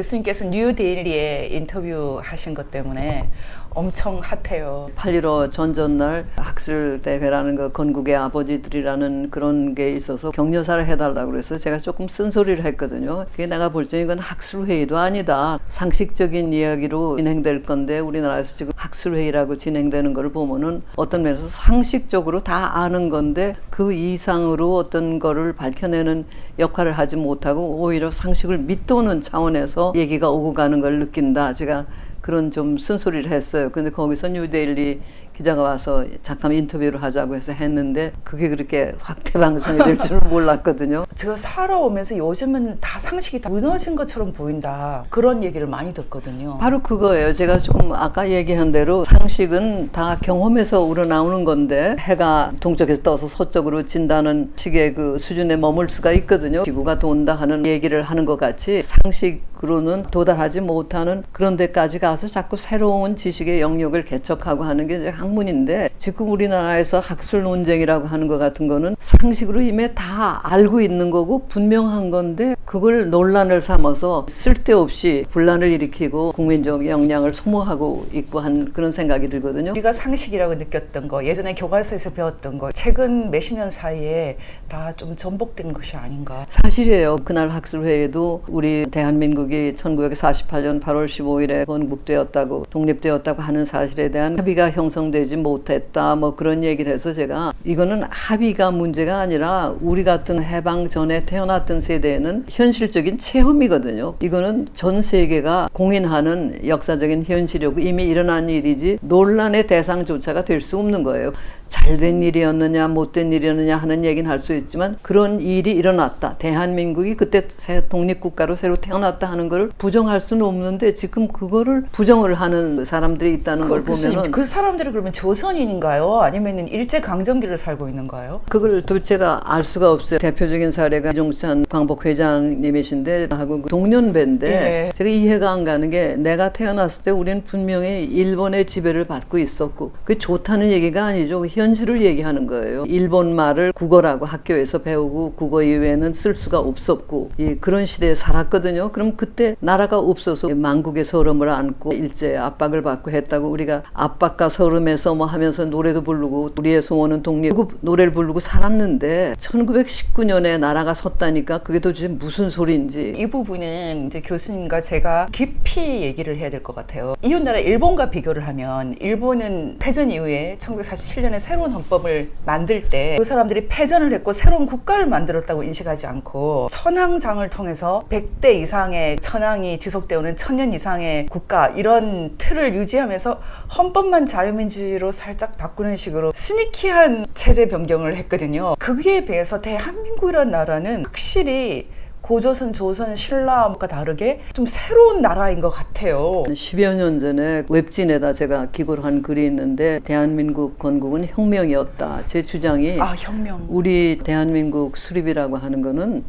교수님께서 뉴데일리에 인터뷰 하신 것 때문에 엄청 핫해요. 8.15 전전날 학술 대회라는 거 건국의 아버지들이라는 그런 게 있어서 격려사를 해달라고 그래서 제가 조금 쓴소리를 했거든요. 그게 내가 볼 적에 이건 학술 회의도 아니다. 상식적인 이야기로 진행될 건데 우리나라에서 지금 학술 회의라고 진행되는 거를 보면은 어떤 면에서 상식적으로 다 아는 건데 그 이상으로 어떤 거를 밝혀내는 역할을 하지 못하고 오히려 상식을 밑도는 차원에서 얘기가 오고 가는 걸 느낀다. 제가 그런 좀 쓴소리를 했어요. 근데 거기서 뉴데일리 기자가 와서 잠깐 인터뷰를 하자고 해서 했는데 그게 그렇게 확대 방송이 될 줄은 몰랐거든요. 제가 살아오면서 요즘은 다 상식이 다 무너진 것처럼 보인다. 그런 얘기를 많이 듣거든요. 바로 그거예요. 제가 조금 아까 얘기한 대로 상식은 다 경험에서 우러나오는 건데 해가 동쪽에서 떠서 서쪽으로 진다는 식의 그 수준에 머물 수가 있거든요. 지구가 돈다 하는 얘기를 하는 것 같이 상식으로는 도달하지 못하는 그런 데까지 가서 자꾸 새로운 지식의 영역을 개척하고 하는 게 이제 학문인데 지금 우리나라에서 학술 논쟁이라고 하는 것 같은 거는 상식으로 이미 다 알고 있는 거고 분명한 건데 그걸 논란을 삼아서 쓸데없이 분란을 일으키고 국민적 역량을 소모하고 있고 한 그런 생각이 들거든요. 우리가 상식이라고 느꼈던 거, 예전에 교과서에서 배웠던 거, 최근 몇십 년 사이에 다 좀 전복된 것이 아닌가. 사실이에요. 그날 학술회의도 우리 대한민국이 1948년 8월 15일에 건국되었다고 독립되었다고 하는 사실에 대한 합의가 형성되지 못했다 뭐 그런 얘기를 해서 제가 이거는 합의가 문제 가 아니라 우리 같은 해방 전에 태어났던 세대에는 현실적인 체험이거든요. 이거는 전 세계가 공인하는 역사적인 현실이고 이미 일어난 일이지 논란의 대상조차가 될 수 없는 거예요. 잘된 일이었느냐 못된 일이었느냐 하는 얘기는 할 수 있지만 그런 일이 일어났다. 대한민국이 그때 새 독립국가로 새로 태어났다 하는 것을 부정할 수는 없는데 지금 그거를 부정을 하는 사람들이 있다는 걸 보면은 그 사람들이 그러면 조선인인가요? 아니면 일제 강점기를 살고 있는가요? 그걸 도대체가 알 수가 없어요. 대표적인 사례가 이종찬 광복 회장님이신데 하고 그 동년배인데 예. 제가 이해가 안 가는 게 내가 태어났을 때 우리는 분명히 일본의 지배를 받고 있었고 그 좋다는 얘기가 아니죠. 그 현실을 얘기하는 거예요. 일본 말을 국어라고 학교에서 배우고 국어 이외에는 쓸 수가 없었고 이 그런 시대에 살았거든요. 그럼 그때 나라가 없어서 만국의 서름을 안고 일제 압박을 받고 했다고 우리가 압박과 서름에서 뭐 하면서 노래도 부르고 우리의 소원은 독립 노래를 부르고 살았는 데 1919년에 나라가 섰다니까 그게 도대체 무슨 소리인지 이 부분은 이제 교수님과 제가 깊이 얘기를 해야 될 것 같아요. 이웃나라 일본과 비교를 하면 일본은 패전 이후에 1947년에 새로운 헌법을 만들 때 그 사람들이 패전을 했고 새로운 국가를 만들었다고 인식하지 않고 천황장을 통해서 100대 이상의 천황이 지속되어오는 천년 이상의 국가 이런 틀을 유지하면서 헌법만 자유민주주의로 살짝 바꾸는 식으로 스니키한 체제 변경을 했거든요. 그에 비해서 대한민국이라는 나라는 확실히 고조선, 조선, 신라와 다르게 좀 새로운 나라인 것 같아요. 10여 년 전에 웹진에다 제가 기고를 한 글이 있는데 대한민국 건국은 혁명이었다. 제 주장이 아 혁명. 우리 대한민국 수립이라고 하는 거는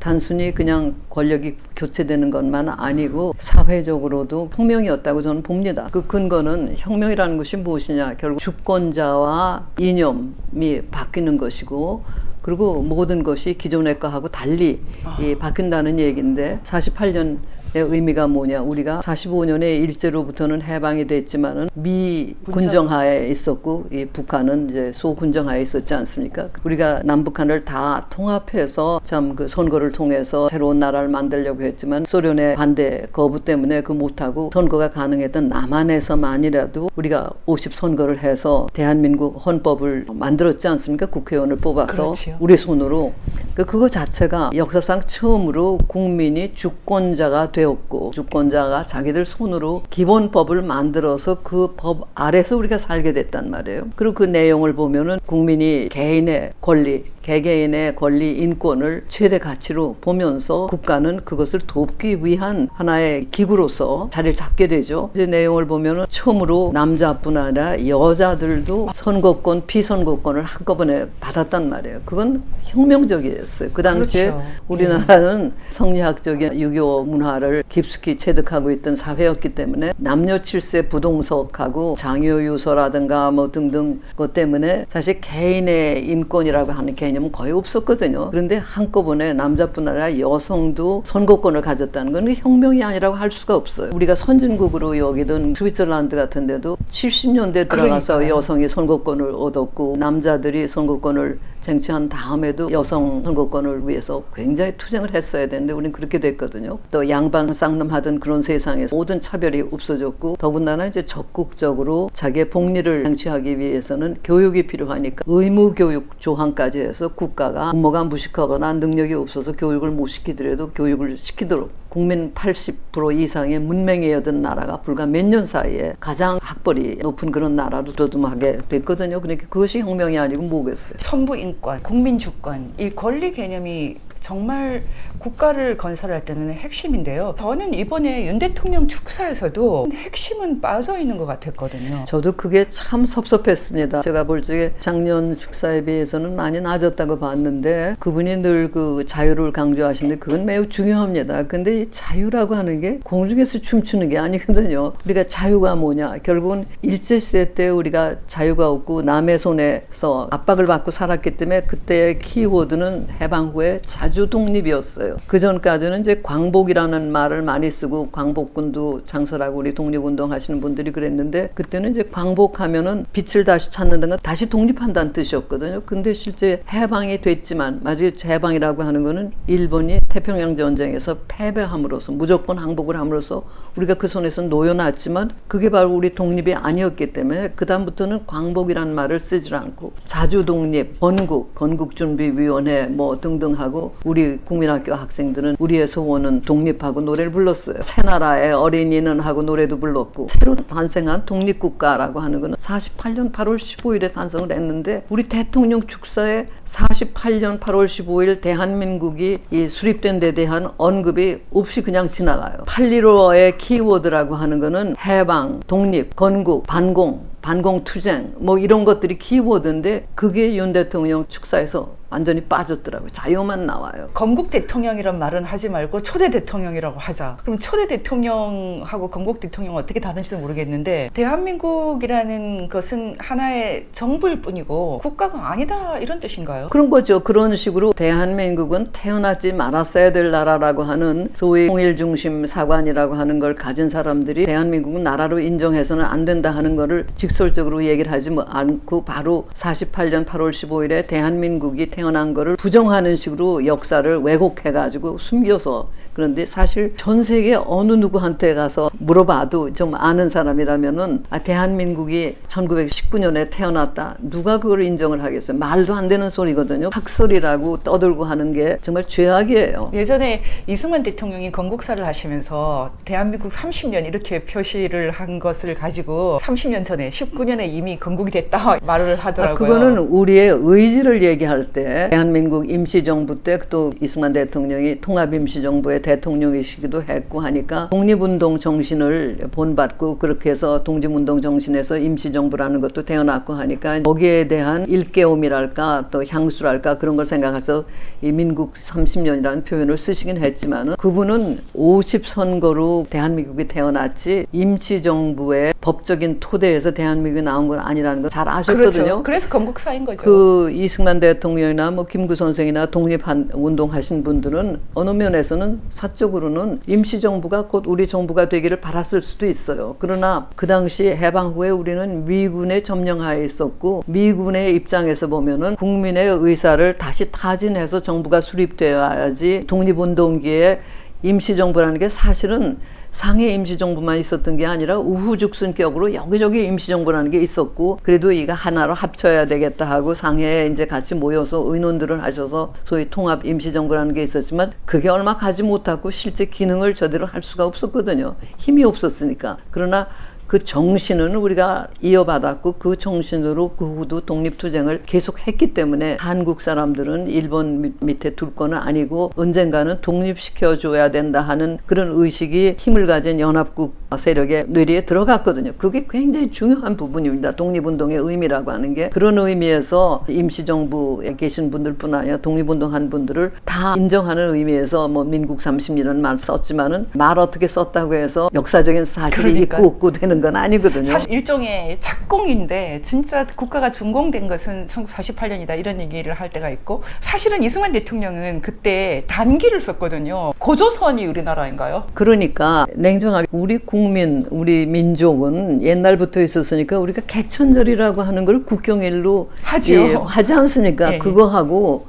단순히 그냥 권력이 교체되는 것만 아니고 사회적으로도 혁명이었다고 저는 봅니다. 그 근거는 혁명이라는 것이 무엇이냐? 결국 주권자와 이념이 바뀌는 것이고 그리고 모든 것이 기존의 거하고 달리 이 바뀐다는 얘기인데 48년 의 의미가 뭐냐? 우리가 45년에 일제로부터는 해방이 됐지만은 미 군정하에 있었고 이 북한은 이제 소군정하에 있었지 않습니까? 우리가 남북한을 다 통합해서 참 그 선거를 통해서 새로운 나라를 만들려고 했지만 소련의 반대 거부 때문에 그 못하고 선거가 가능했던 남한에서만이라도 우리가 50 선거를 해서 대한민국 헌법을 만들었지 않습니까? 국회의원을 뽑아서 그렇지요. 우리 손으로 그 그거 자체가 역사상 처음으로 국민이 주권자가 되 었고 주권자가 자기들 손으로 기본법을 만들어서 그 법 아래서 우리가 살게 됐단 말이에요. 그리고 그 내용을 보면은 국민이 개인의 권리, 개개인의 권리, 인권을 최대 가치로 보면서 국가는 그것을 돕기 위한 하나의 기구로서 자리를 잡게 되죠. 이제 내용을 보면은 처음으로 남자뿐 아니라 여자들도 선거권, 피선거권을 한꺼번에 받았단 말이에요. 그건 혁명적이었어요. 그 당시에 그렇죠. 우리나라는 성리학적인 유교 문화를 문화를 깊숙이 체득하고 있던 사회였기 때문에 남녀 칠세 부동석하고 장유 유서라든가 뭐 등등 것 때문에 사실 개인의 인권이라고 하는 개념은 거의 없었거든요. 그런데 한꺼번에 남자뿐 아니라 여성도 선거권을 가졌다는 건 혁명이 아니라고 할 수가 없어요. 우리가 선진국으로 여기던 스위tzerland 같은 데도 70년대 들어가서 그러니까요. 여성이 선거권을 얻었고 남자들이 선거권을 쟁취한 다음에도 여성 선거권을 위해서 굉장히 투쟁을 했어야 되는데 우리는 그렇게 됐거든요. 또 양반 쌍놈하던 그런 세상에서 모든 차별이 없어졌고 더군다나 이제 적극적으로 자기의 복리를 쟁취하기 위해서는 교육이 필요하니까 의무 교육 조항까지 해서 국가가 부모가 무식하거나 능력이 없어서 교육을 못 시키더라도 교육을 시키도록 국민 80% 이상의 문맹이었던 나라가 불과 몇 년 사이에 가장 학벌이 높은 그런 나라로 도듬하게 됐거든요. 그러니까 그것이 혁명이 아니고 뭐겠어요. 선부 인권, 국민 주권, 이 권리 개념이 정말 국가를 건설할 때는 핵심인데요. 저는 이번에 윤 대통령 축사에서도 핵심은 빠져 있는 것 같았거든요. 저도 그게 참 섭섭했습니다. 제가 볼 적에 작년 축사에 비해서는 많이 낮았다고 봤는데 그분이 늘 그 자유를 강조하시는데 그건 매우 중요합니다. 근데 이 자유라고 하는 게 공중에서 춤추는 게 아니거든요. 우리가 자유가 뭐냐? 결국은 일제 시대 때 우리가 자유가 없고 남의 손에서 압박을 받고 살았기 때문에 그때의 키워드는 해방 후에 자주 독립이었어요. 그 전까지는 이제 광복이라는 말을 많이 쓰고 광복군도 창설하고 우리 독립운동 하시는 분들이 그랬는데 그때는 이제 광복하면은 빛을 다시 찾는다는 건 다시 독립한다는 뜻이었거든요. 근데 실제 해방이 됐지만 마치 해방이라고 하는 거는 일본이 태평양 전쟁에서 패배함으로써 무조건 항복을 함으로써 우리가 그 손에서 놓여놨지만 그게 바로 우리 독립이 아니었기 때문에 그 다음부터는 광복이라는 말을 쓰질 않고 자주 독립, 건국, 건국준비위원회 뭐 등등하고 우리 국민학교 학생들은 우리의 소원은 독립하고 노래를 불렀어요. 새나라의 어린이는 하고 노래도 불렀고 새로 탄생한 독립국가라고 하는 거는 48년 8월 15일에 탄생을 했는데 우리 대통령 축사에 48년 8월 15일 대한민국이 이 수립된 데 대한 언급이 없이 그냥 지나가요. 8.15의 키워드라고 하는 거는 해방, 독립, 건국, 반공, 반공투쟁 뭐 이런 것들이 키워드인데 그게 윤 대통령 축사에서 완전히 빠졌더라고요. 자유만 나와요. 건국 대통령이란 말은 하지 말고 초대 대통령이라고 하자. 그럼 초대 대통령하고 건국 대통령은 어떻게 다른지도 모르겠는데 대한민국이라는 것은 하나의 정부일 뿐이고 국가가 아니다 이런 뜻인가요? 그런 거죠. 그런 식으로 대한민국은 태어나지 말았어야 될 나라라고 하는 소위 통일 중심 사관이라고 하는 걸 가진 사람들이 대한민국은 나라로 인정해서는 안 된다 하는 거를 직설적으로 얘기를 하지 뭐 않고 바로 48년 8월 15일에 대한민국이 태어 난 거를 부정하는 식으로 역사를 왜곡해 가지고 숨겨서 그런데 사실 전 세계 어느 누구한테 가서 물어봐도 좀 아는 사람이라면은 아 대한민국이 1919년에 태어났다. 누가 그걸 인정을 하겠어요? 말도 안 되는 소리거든요. 학설이라고 떠들고 하는 게 정말 죄악이에요. 예전에 이승만 대통령이 건국사를 하시면서 대한민국 30년 이렇게 표시를 한 것을 가지고 30년 전에 19년에 이미 건국이 됐다 말을 아, 하더라고요. 그거는 우리의 의지를 얘기할 때 대한민국 임시정부 때 또 이승만 대통령이 통합임시정부의 대통령이시기도 했고 하니까 독립운동 정신을 본받고 그렇게 해서 독립운동 정신에서 임시정부라는 것도 태어났고 하니까 거기에 대한 일깨움이랄까 또 향수랄까 그런 걸 생각해서 이 민국 30년이라는 표현을 쓰시긴 했지만은 그분은 50선거로 대한민국이 태어났지 임시정부의 법적인 토대에서 대한민국이 나온 건 아니라는 걸 잘 아셨거든요. 그렇죠. 그래서 건국사인 거죠. 그 이승만 대통령이나 뭐 김구 선생이나 독립한 운동 하신 분들은 어느 면에서는 사적으로는 임시정부가 곧 우리 정부가 되기를 바랐을 수도 있어요. 그러나 그 당시 해방 후에 우리는 미군의 점령하에 있었고 미군의 입장에서 보면은 국민의 의사를 다시 타진해서 정부가 수립되어야지 독립운동기에 임시정부라는 게 사실은 상해 임시정부만 있었던 게 아니라 우후죽순격으로 여기저기 임시정부라는 게 있었고 그래도 이가 하나로 합쳐야 되겠다 하고 상해에 이제 같이 모여서 의논들을 하셔서 소위 통합 임시정부라는 게 있었지만 그게 얼마 가지 못하고 실제 기능을 제대로 할 수가 없었거든요. 힘이 없었으니까. 그러나 그 정신은 우리가 이어받았고 그 정신으로 그 후도 독립투쟁을 계속했기 때문에 한국 사람들은 일본 밑- 밑에 둘 거는 아니고 언젠가는 독립시켜줘야 된다 하는 그런 의식이 힘을 가진 연합국 세력의 뇌리에 들어갔거든요. 그게 굉장히 중요한 부분입니다. 독립운동의 의미라고 하는 게 그런 의미에서 임시정부에 계신 분들뿐 아니라 독립운동한 분들을 다 인정하는 의미에서 뭐 민국 30년은 말 썼지만은 말 어떻게 썼다고 해서 역사적인 사실이 그러니까요. 있고 없고 되는 건 아니거든요. 사실 일종의 작공인데 진짜 국가가 준공된 것은 1948년이다 이런 얘기를 할 때가 있고 사실은 이승만 대통령은 그때 단기를 썼거든요. 고조선이 우리나라인가요? 그러니까 냉정하게 우리 국민, 우리 민족은 옛날부터 있었으니까 우리가 개천절이라고 하는 걸 국경일로 하지요. 예, 하지 않습니까? 예. 그거하고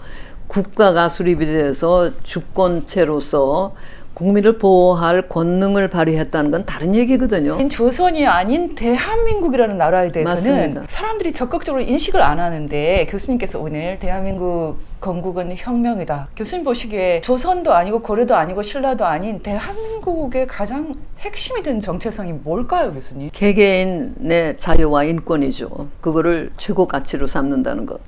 국가가 수립이 돼서 주권체로서 국민을 보호할 권능을 발휘했다는 건 다른 얘기거든요. 조선이 아닌 대한민국이라는 나라에 대해서는 맞습니다. 사람들이 적극적으로 인식을 안 하는데 교수님께서 오늘 대한민국 건국은 혁명이다. 교수님 보시기에 조선도 아니고 고려도 아니고 신라도 아닌 대한민국의 가장 핵심이 된 정체성이 뭘까요, 교수님? 개개인의 자유와 인권이죠. 그거를 최고 가치로 삼는다는 것.